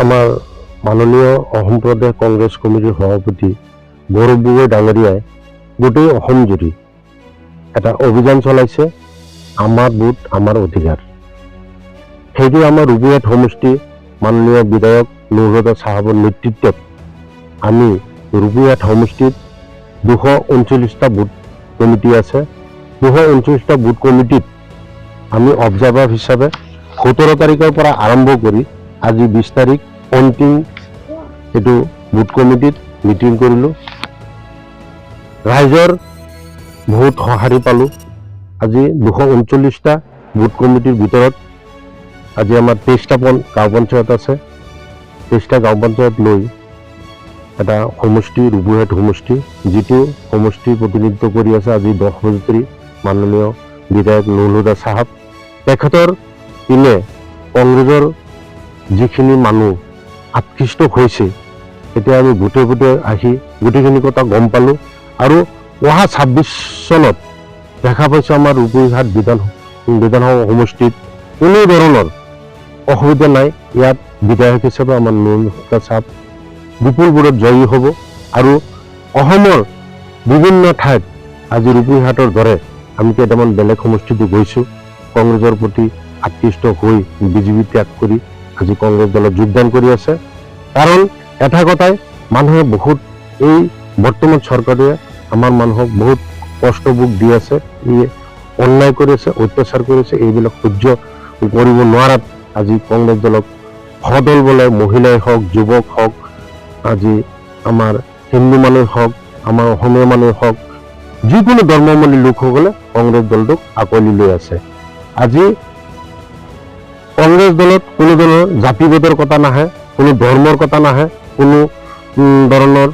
আমাৰ মাননীয় অসম প্ৰদেশ কংগ্ৰেছ কমিটিৰ সভাপতি গৌৰৱ গগৈ ডাঙৰীয়াই গোটেই অসম জুৰি এটা অভিযান চলাইছে, আমাৰ বুথ, আমাৰ অধিকাৰ। সেইটো আমাৰ ৰূপয়াত সমষ্টি মাননীয় বিধায়ক নুৰহদা চাহাবৰ নেতৃত্বত আমি ৰূপয়াত সমষ্টিত দুশ ঊনচল্লিছটা বুথ কমিটি আছে। দুশ ঊনচল্লিছটা বুথ কমিটিত আমি অবজাৰ্ভাৰ হিচাপে সোতৰ তাৰিখৰ পৰা আৰম্ভ কৰি আজি বিশ তাৰিখ অন্তিম এইটো বুথ কমিটিত মিটিং কৰিলোঁ। ৰাইজৰ বহুত সঁহাৰি পালোঁ। আজি দুশ ঊনচল্লিছটা বুথ কমিটিৰ ভিতৰত আজি আমাৰ তেইছটা পন গাঁও পঞ্চায়ত আছে। তেইছটা গাঁও পঞ্চায়ত লৈ এটা সমষ্টি ৰূপহেট সমষ্টি, যিটো সমষ্টি প্ৰতিনিধিত্ব কৰি আছে আজি দহ বছৰি মাননীয় বিধায়ক নুৰুদা চাহাব। তেখেতৰ পিনে কংগ্ৰেছৰ যিখিনি মানুহ আকৃষ্ট হৈছে, এতিয়া আমি গোটে গোটে আহি গোটেইখিনি কথা গম পালোঁ আৰু অহা ছাব্বিছ চনত দেখা পাইছোঁ আমাৰ ৰূপহীহাট বিধান বিধানসভা সমষ্টিত কোনো ধৰণৰ অসুবিধা নাই। ইয়াত বিধায়ক হিচাপে আমাৰ নুৰুদা চাহাব বিপুলবোৰত জয়ী হ'ব আৰু অসমৰ বিভিন্ন ঠাইত আজি ৰূপহীহাটৰ দৰে আমি কেইটামান বেলেগ সমষ্টিতো গৈছোঁ। কংগ্ৰেছৰ প্ৰতি আকৃষ্ট হৈ বিজেপি ত্যাগ কৰি আজি কংগ্ৰেছ দলত যোগদান কৰি আছে। কাৰণ এটা কথাই, মানুহে বহুত এই বৰ্তমান চৰকাৰে আমাৰ মানুহক বহুত কষ্ট ভোগ দি আছে ই অন্যায় কৰি আছে, অত্যাচাৰ কৰি আছে, এইবিলাক সহ্য কৰিব নোৱাৰাত আজি কংগ্ৰেছ দলক সদল বলে, মহিলাই হওক, যুৱক হওক, আজি আমাৰ হিন্দু মানুহ হওক, আমাৰ অসমীয়া মানুহ হওক, যিকোনো ধৰ্মাৱলম্বী লোকসকলে কংগ্ৰেছ দলটোক আঁকোৱালি লৈ আছে। আজি কংগ্ৰেছ দলত কোনো ধৰণৰ জাতিভেদৰ কথা নাহে, কোনো ধৰ্মৰ কথা নাহে, কোনো ধৰণৰ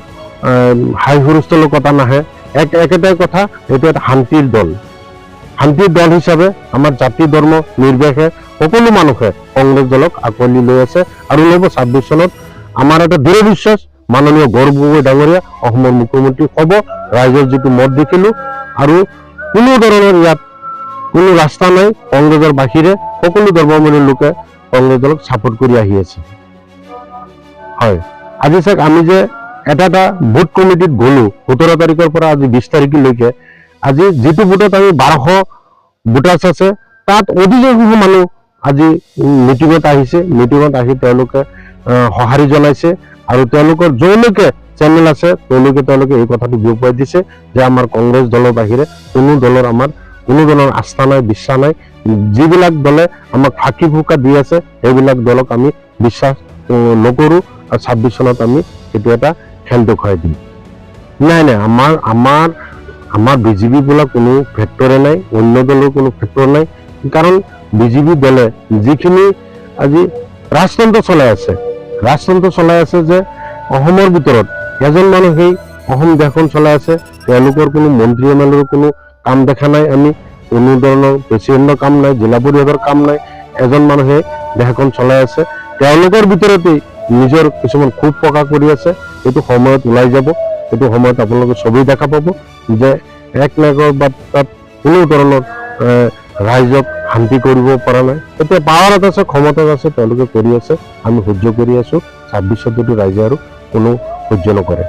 হাই হুলস্থুলৰ কথা নাহে। এক, একেটাই কথা এইটো এটা শান্তিৰ দল। শান্তিৰ দল হিচাপে আমাৰ জাতি ধৰ্ম নিৰ্বিশেষে সকলো মানুহে কংগ্ৰেছ দলক আঁকোৱালি লৈ আছে আৰু ল'ব ছাব্বিছ চনত আমাৰ এটা দৃঢ় বিশ্বাস, মাননীয় গৌৰৱ গগৈ ডাঙৰীয়া অসমৰ মুখ্যমন্ত্ৰী হ'ব। ৰাইজৰ যিটো মত দেখিলোঁ আৰু কোনো ধৰণৰ ইয়াত কোনো ৰাস্তা নাই কংগ্ৰেছৰ বাহিৰে সকলো ধৰ্মাৱলম্বী লোকে কংগ্ৰেছ দলক ছাপোৰ্ট আছে। হয়, আজি চাওক আমি যে এটা এটা বুথ কমিটিত গ'লো, সোতৰ তাৰিখৰ পৰা আজি বিছ তাৰিখলৈকে, আজি যিটো বুথত আমি বাৰশ ভোটাৰ্ছ আছে, তাত অধিকাংশ মানুহ আজি মিটিঙত আহিছে। মিটিঙত আহি তেওঁলোকে সঁহাৰি জনাইছে আৰু তেওঁলোকৰ যলৈকে চেনেল আছে তেওঁলোকে তেওঁলোকে এই কথাটো বিয়পাই দিছে যে আমাৰ কংগ্ৰেছ দলৰ বাহিৰে কোনো দলৰ আমাৰ কোনো ধৰণৰ আস্থা নাই, বিশ্বাস নাই। যিবিলাক দলে আমাক ফাঁকি ফুকা দি আছে, সেইবিলাক দলক আমি বিশ্বাস নকৰোঁ আৰু ছাব্বিছ চনত আমি এইটো এটা খেল দেখুৱাই দিম। নাই নাই, আমাৰ আমাৰ আমাৰ বিজেপি বোলা কোনো ফেক্টৰে নাই, অন্য দলৰ কোনো ফেক্টৰ নাই। কাৰণ বিজেপি দলে যিখিনি আজি ৰাজতন্ত্ৰ চলাই আছে, ৰাজতন্ত্ৰ চলাই আছে যে অসমৰ ভিতৰত এজন মানুহেই অসম দেশখন চলাই আছে, তেওঁলোকৰ কোনো মন্ত্ৰী এম এল এৰ কোনো কাম দেখা নাই, আমি কোনো ধৰণৰ প্ৰেচিডেণ্টৰ কাম নাই, জিলা পৰিষদৰ কাম নাই, এজন মানুহে দেশখন চলাই আছে। তেওঁলোকৰ ভিতৰতেই নিজৰ কিছুমান ক্ষোভ প্ৰকাশ কৰি আছে। এইটো সময়ত ওলাই যাব এইটো সময়ত আপোনালোকে ছবি দেখা পাব যে এক নাগৰ বা তাত কোনো ধৰণৰ ৰাইজক শান্তি কৰিব পৰা নাই। এতিয়া পাৱাৰত আছে, ক্ষমতাত আছে, তেওঁলোকে কৰি আছে, আমি সহ্য কৰি আছো। ছাব্বিছত যদি ৰাইজে আৰু কোনো সহ্য নকৰে।